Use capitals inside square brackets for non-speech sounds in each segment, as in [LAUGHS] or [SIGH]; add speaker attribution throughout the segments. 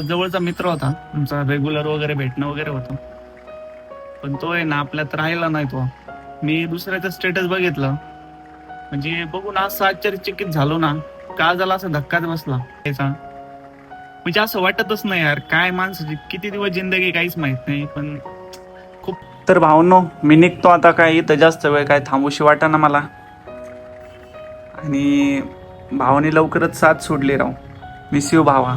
Speaker 1: जवळचा मित्र होता. आमचा रेग्युलर वगैरे भेटणं वगैरे होतं. पण तो आहे ना आपल्यात राहिला नाही तो. मी दुसऱ्याचं स्टेटस बघितलं. म्हणजे बघून असं आश्चर्यचकित झालो ना का झाला असं धक्काच बसला. त्याचा म्हणजे असं वाटतच नाही यार काय माणसाची किती दिवस जिंदगी काहीच माहीत नाही पण खूप तर भावनो मी निघतो आता काय इथं जास्त वेळ काय थांबूशी वाटा ना मला. आणि भावाने लवकरच साथ सोडली राहू मिस यू भावा.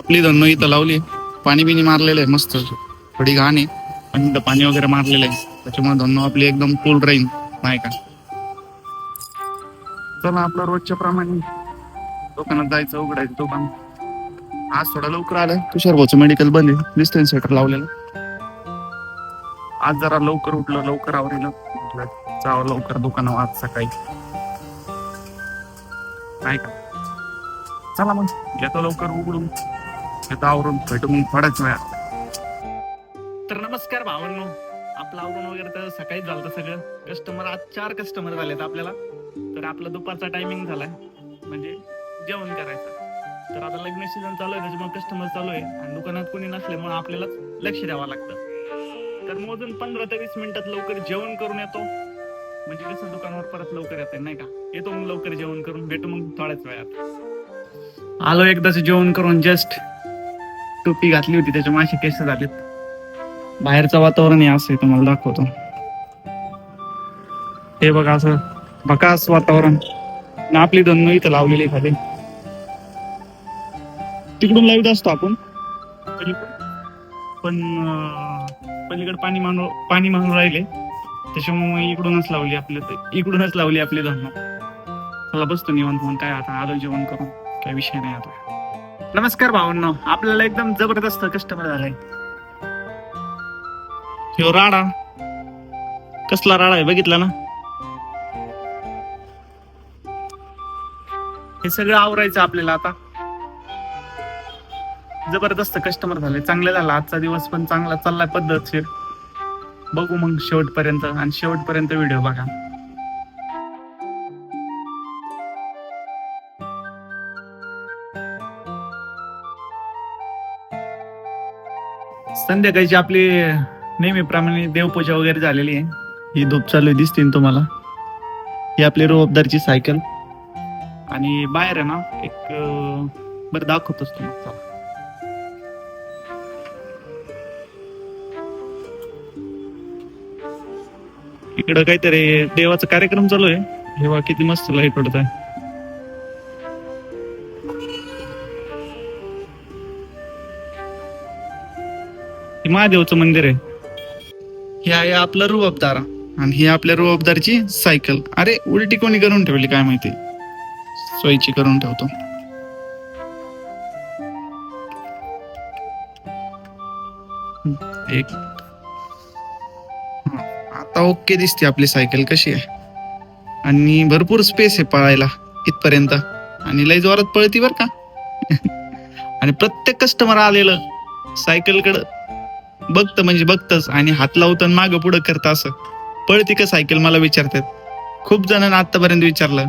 Speaker 1: आपली धन्नो इथं लावली. पाणी बिणी मारलेलं आहे मस्त. थोडी घाण आहे. पण इथं पाणी वगैरे मारलेलं आहे. त्याच्यामुळे धन्नो आपली एकदम कूल राहील नाही का? चला आपलं रोजच्या प्रमाणे. दुकानात जायचं उघडायचं दुकान. आज थोडा लवकर आलाय तुषार भाऊचं मेडिकल बंद आहे. डिस्टन्स सेटर लावलेलं. आज जरा लवकर उठलं लवकर आवरेल जावं लवकर दुकानावर आज सकाळी. नाही का? चला मग. येतो लवकर उघडून. येतो आवरून भेटू मग थोड्याच वेळा तर नमस्कार भावांनो. आपलं आवरून वगैरे तर सकाळीच झालं सगळं. कस्टमर आज चार कस्टमर झालेत आपल्याला. तर आपला दुपारचा टायमिंग झालाय. म्हणजे जेवण करायचं. तर आता लग्न सीझन चालू आहे त्याच्यामुळे कस्टमर चालू आहे. आणि दुकानात कोणी नसल्यामुळे आपल्यालाच लक्ष द्यावं लागतं. तर मोजून पंधरा ते वीस मिनिटात लवकर जेवण करून येतो. म्हणजे कसं दुकानावर परत लवकर येते नाही का? येतो मग लवकर जेवण करून. भेटू मग थोड्याच वेळात. आलो एकदाच जेवण करून जस्ट टोपी घातली होती त्याच्यामुळे असे केस झालेत. बाहेरचं वातावरण हे असं तुम्हाला दाखवतो. हे बघा असं बकास वातावरण. आपली दोन इथं लावलेली आहे खाली. तिकडून लावित असतो आपण. पण. पलीकडे पाणी मानू पाणी मानून राहिले. त्याच्यामुळे इकडूनच लावली आपल्या इकडूनच लावली आपली धरणं चला बसतो निवांत म्हणून काय आता आलो जेवण करून. काय विषय नाही आता. नमस्कार भावांनो आपल्याला एकदम जबरदस्त कस्टमर झालाय. ह्यो राडा. कसला राडा आहे बघितला ना? हे सगळं आवरायचं आपल्याला आता. जबरदस्त कस्टमर झाले चांगले झाला. आजचा दिवस पण चांगला चाललाय पद्धतशीर. बघू मग शेवटपर्यंत आणि शेवटपर्यंत व्हिडिओ बघा. संध्याकाळची आपली नेहमीप्रमाणे देवपूजा वगैरे झालेली आहे. ही धूप चालू दिसते ना तुम्हाला? ही आपली रोबदारची सायकल. आणि बाहेर आहे ना एक बरं दाखवतोच तुम्हाला. इकडं काहीतरी देवाचा कार्यक्रम चालू आहे. हेवा किती मस्त लाइट उडत आहे हे महादेवचं मंदिर आहे. हे आहे आपलं रुबाबदार आणि ही आपल्या रुबाबदारची सायकल. अरे उलटी कोणी करून ठेवली काय माहिती? सोयीची करून ठेवतो. एक. हा, आता ओके दिसते आपली सायकल कशी आहे. आणि भरपूर स्पेस आहे पळायला इथपर्यंत. आणि लय जोरात पळती बर का. [LAUGHS] आणि प्रत्येक कस्टमर आलेलं सायकलकडं. बघतं म्हणजे बघतच आणि हात लावतं माग पुढं करतं असं. पळती का सायकल मला विचारतात. खूप जणांना आतापर्यंत विचारलं.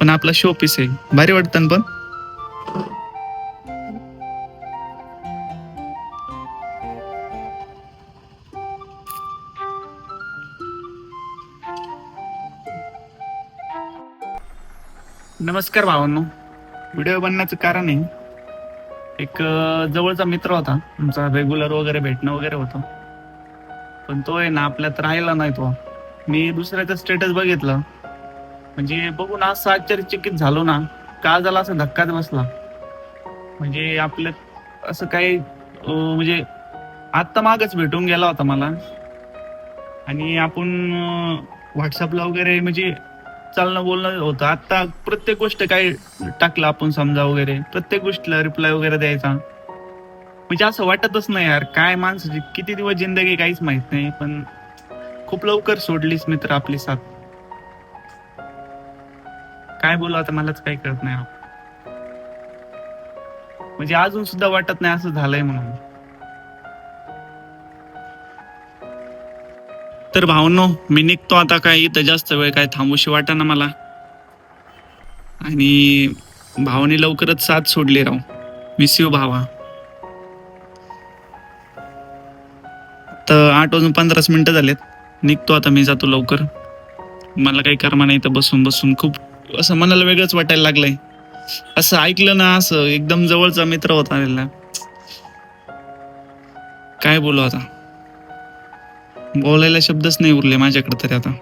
Speaker 1: पण आपला शो पीस आहे. भारी वाटतं पण? नमस्कार भावांनो. व्हिडिओ बनण्याचं कारण आहे एक जवळचा मित्र होता. आमचा रेग्युलर वगैरे भेटणं वगैरे होतं. पण तो आहे ना आपल्यात राहिला नाही तो. मी दुसऱ्याचा स्टेटस बघितलं. म्हणजे बघून असं आश्चर्यचकित झालो ना. का झाला असं धक्काच बसला. म्हणजे आपल्यात असं काही म्हणजे आत्ता मागच भेटून गेला होता मला. आणि आपण व्हॉट्सअपला वगैरे म्हणजे चालणं बोलणं होतं. आता प्रत्येक गोष्ट काय टाकलं आपण समजा वगैरे. प्रत्येक गोष्टीला रिप्लाय वगैरे द्यायचा. म्हणजे असं वाटतच नाही यार. काय माणसाची किती दिवस जिंदगी काहीच माहीत नाही. पण खूप लवकर सोडलीस मित्र आपली साथ. काय बोलू आता मलाच काही कळत नाही. म्हणजे अजून सुद्धा वाटत नाही असं झालंय म्हणून. तर भावनो मी निघतो आता काय इथं जास्त वेळ काय थांबूशी वाटा ना मला. आणि भावाने लवकरच साथ सोडली राव. मिस यू भावा. तर आठ वाजून पंधराच मिनटं झालेत. निघतो आता मी जातो लवकर. मला काही कर्मा नाही तर बसून बसून. खूप असं मनाला वेगळंच वाटायला लागलंय. असं ऐकलं ना असं एकदम जवळचा मित्र होता आलेला. काय बोलू आता? बोलायला शब्दच नाही उरले माझ्याकडे तरी आता.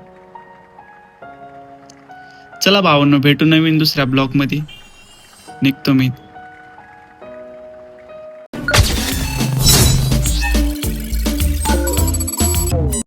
Speaker 1: चला भावांनो भेटू नवीन दुसऱ्या ब्लॉकमध्ये निघतो मी.